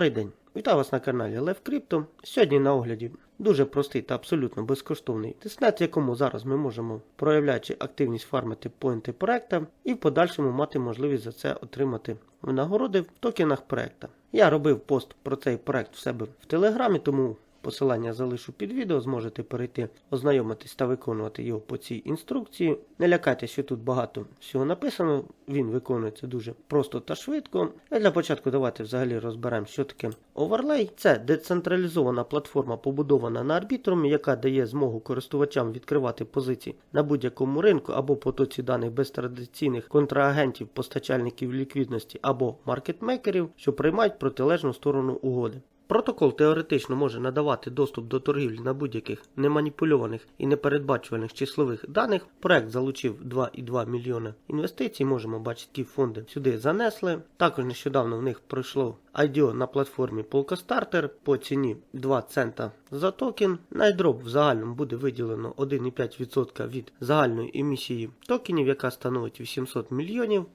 Добрий день! Вітаю вас на каналі Лев Крипто. Сьогодні на огляді дуже простий та абсолютно безкоштовний тестнет, якому зараз ми можемо, проявляючи активність фармити поінти проекта і в подальшому мати можливість за це отримати винагороди в токенах проекта. Я робив пост про цей проект в себе в телеграмі, тому Посилання залишу під відео, зможете перейти, ознайомитись та виконувати його по цій інструкції. Не лякайтеся, що тут багато всього написано, він виконується дуже просто та швидко. А для початку давайте взагалі розберемо, що таке оверлей. Це децентралізована платформа, побудована на арбітрумі, яка дає змогу користувачам відкривати позиції на будь-якому ринку або потоці даних без традиційних контрагентів, постачальників ліквідності або маркетмейкерів, що приймають протилежну сторону угоди. Протокол теоретично може надавати доступ до торгівлі на будь-яких неманіпульованих і непередбачуваних числових даних. Проект залучив 2,2 мільйона інвестицій. Можемо бачити, які фонди сюди занесли. Також нещодавно в них пройшло IDO на платформі Polkastarter по ціні 2 цента за токен. Найдроп в загальному буде виділено 1,5% від загальної емісії токенів, яка становить 800 мільйонів.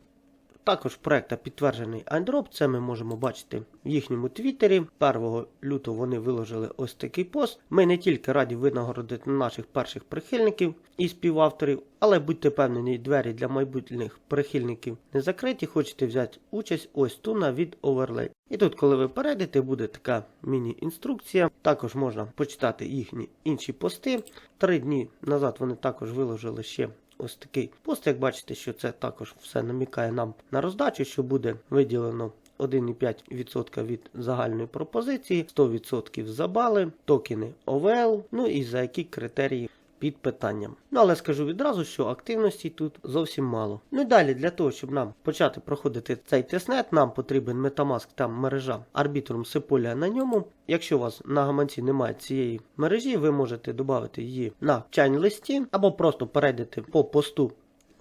Також проекта підтверджений айдроп, це ми можемо бачити в їхньому твіттері. 1 лютого вони виложили ось такий пост. Ми не тільки раді винагородити наших перших прихильників і співавторів, але будьте певнені, двері для майбутніх прихильників не закриті, хочете взяти участь ось туна від Overlay. І тут, коли ви перейдете, буде така міні-інструкція. Також можна почитати їхні інші пости. Три дні назад вони також виложили ще ось такий пост. Як бачите, що це також все намікає нам на роздачу, що буде виділено 1,5% від загальної пропозиції, 100% за бали, токени OVL, ну і за які критерії під питанням. Ну але скажу відразу, що активності тут зовсім мало. Ну і далі для того, щоб нам почати проходити цей тестнет, нам потрібен Metamask та мережа Arbitrum Sepolia на ньому. Якщо у вас на гаманці немає цієї мережі, ви можете додати її на чайн листі або просто перейдете по посту.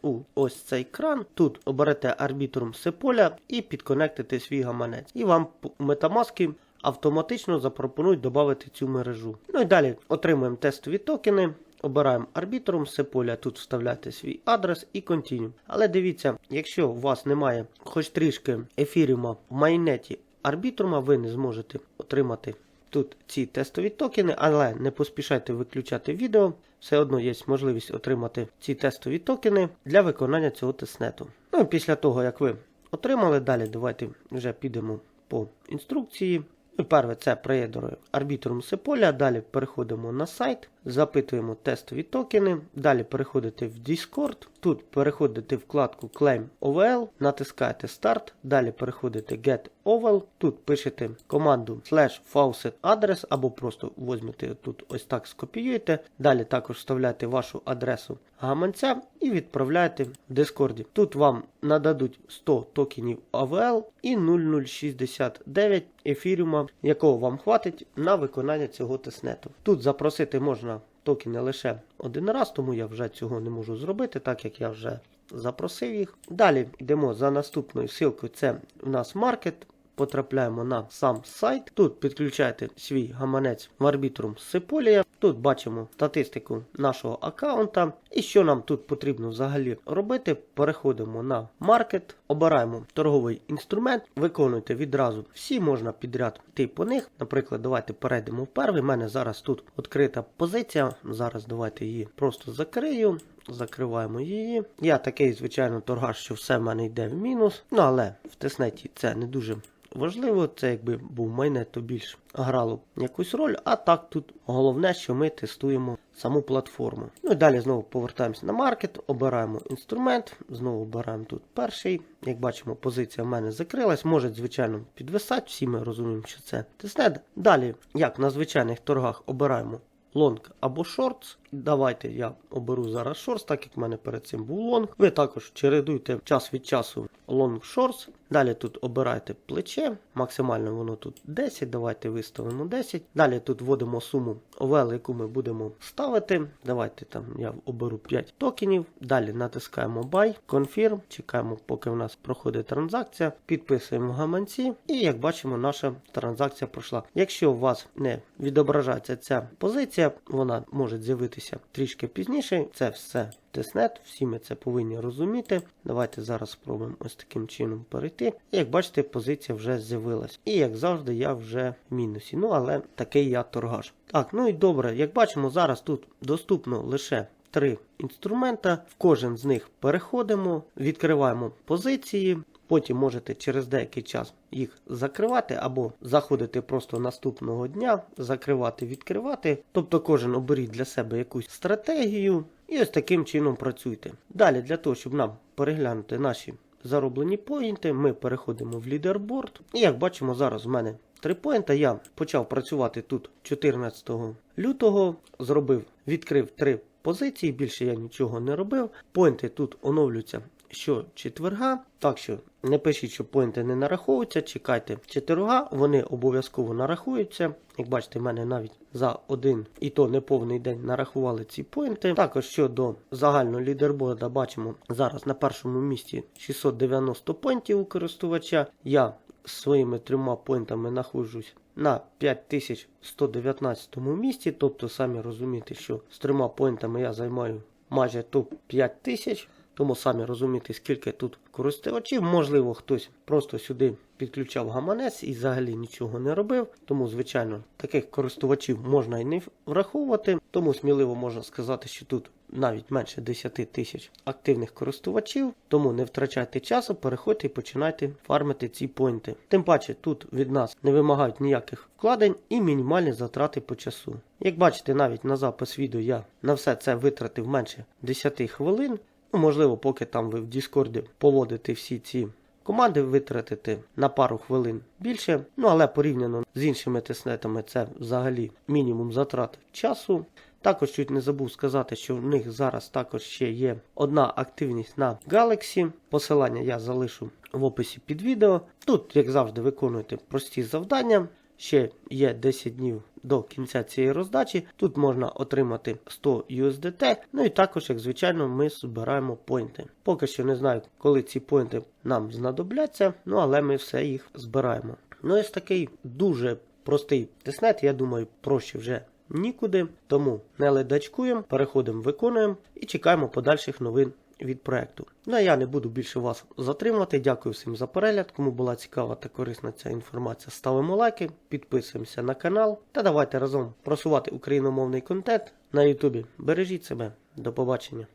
У ось цей кран. Тут оберете Arbitrum Sepolia і підконектите свій гаманець. І вам метамаски автоматично запропонують додати цю мережу. Ну і далі отримуємо тестові токени. Обираємо арбітрум Sepolia, тут вставляєте свій адрес і Continue. Але дивіться, якщо у вас немає хоч трішки ефіріума в майнеті арбітрума, ви не зможете отримати тут ці тестові токени, але не поспішайте виключати відео. Все одно є можливість отримати ці тестові токени для виконання цього тестнету. Ну і після того, як ви отримали, далі давайте вже підемо по інструкції. Ну, перше це приєднує Arbitrum Sepolia, далі переходимо на сайт, запитуємо тестові токени, далі переходите в Discord, тут переходите в вкладку Claim OVL, натискаєте Start, далі переходите Get OVL, тут пишете команду slash faucet адрес або просто возьмете тут ось так скопіюєте, далі також вставляєте вашу адресу гаманця і відправляєте в Discord. Тут вам нададуть 100 токенів AVL і 0069 ефіріума, якого вам хватить на виконання цього тестнету. Тут запросити можна токени лише один раз, тому я вже цього не можу зробити, так як я вже запросив їх. Далі йдемо за наступною ссылкою, це у нас маркет. Потрапляємо на сам сайт. Тут підключаєте свій гаманець в Arbitrum Sepolia. Тут бачимо статистику нашого аккаунта. І що нам тут потрібно взагалі робити? Переходимо на маркет, обираємо торговий інструмент, виконуйте відразу всі, можна підряд йти по них. Наприклад, давайте перейдемо в перший. У мене зараз тут відкрита позиція. Зараз давайте її просто закрию. Закриваємо її. Я такий, звичайно, торгаш, що все в мене йде в мінус. Ну але в теснеті це не дуже важливо. Це якби був майнет, то більш грало якусь роль. А так тут головне, що ми тестуємо саму платформу. Ну і далі знову повертаємося на маркет, обираємо інструмент, знову обираємо тут перший. Як бачимо, позиція в мене закрилась. Може, звичайно, підвисати. Всі ми розуміємо, що це тестнет. Далі, як на звичайних торгах, обираємо. Лонг або шортс. Давайте я оберу зараз шортс, так як в мене перед цим був лонг. Ви також чередуйте час від часу лонг шортс. Далі тут обирайте плече, максимально воно тут 10. Давайте виставимо 10. Далі тут вводимо суму OVL, яку ми будемо ставити. Давайте там я оберу 5 токенів. Далі натискаємо Buy, Confirm, чекаємо, поки у нас проходить транзакція. Підписуємо гаманці. І як бачимо, наша транзакція пройшла. Якщо у вас не відображається ця позиція, вона може з'явитися трішки пізніше. Це все тестнет, всі ми це повинні розуміти. Давайте зараз спробуємо ось таким чином перейти. Як бачите, позиція вже з'явилась. І як завжди, я вже в мінусі. Ну, але такий я торгаш. Так, ну і добре, як бачимо, зараз тут доступно лише три інструмента. В кожен з них переходимо, відкриваємо позиції. Потім можете через деякий час їх закривати або заходити просто наступного дня, закривати, відкривати. Тобто кожен оберіть для себе якусь стратегію і ось таким чином працюйте. Далі, для того, щоб нам переглянути наші зароблені поінти, ми переходимо в лідерборд. І як бачимо, зараз в мене три поінта. Я почав працювати тут 14 лютого, зробив, відкрив три позиції, більше я нічого не робив. Поінти тут оновлюються що четверга. Так що не пишіть, що поінти не нараховуються, чекайте четверга, вони обов'язково нарахуються. Як бачите, в мене навіть за один і то неповний день нарахували ці поінти. Також щодо загального лідерборда, бачимо зараз на першому місці 690 поінтів у користувача. Я своїми трьома поінтами знаходжусь на 5119 місці. Тобто, самі розумієте, що з трьома поінтами я займаю майже топ 5000. Тому самі розумієте, скільки тут користувачів. Можливо, хтось просто сюди підключав гаманець і взагалі нічого не робив. Тому, звичайно, таких користувачів можна і не враховувати. Тому сміливо можна сказати, що тут навіть менше 10 тисяч активних користувачів. Тому не втрачайте часу, переходьте і починайте фармити ці поінти. Тим паче, тут від нас не вимагають ніяких вкладень і мінімальні затрати по часу. Як бачите, навіть на запис відео я на все це витратив менше 10 хвилин. Ну, можливо, поки там ви в Діскорді поводите всі ці команди, витратите на пару хвилин більше. Ну, але порівняно з іншими тестнетами це взагалі мінімум затрат часу. Також чуть не забув сказати, що в них зараз також ще є одна активність на Galaxy. Посилання я залишу в описі під відео. Тут, як завжди, виконуєте прості завдання. Ще є 10 днів до кінця цієї роздачі. Тут можна отримати 100 USDT. Ну і також, як звичайно, ми збираємо поінти. Поки що не знаю, коли ці поінти нам знадобляться, ну але ми все їх збираємо. Ну ось такий дуже простий тестнет, я думаю, проще вже нікуди. Тому не ледачкуємо, переходимо, виконуємо і чекаємо подальших новин від проекту. Ну а я не буду більше вас затримувати. Дякую всім за перегляд. Кому була цікава та корисна ця інформація, ставимо лайки, підписуємося на канал та давайте разом просувати україномовний контент на Ютубі. Бережіть себе, до побачення.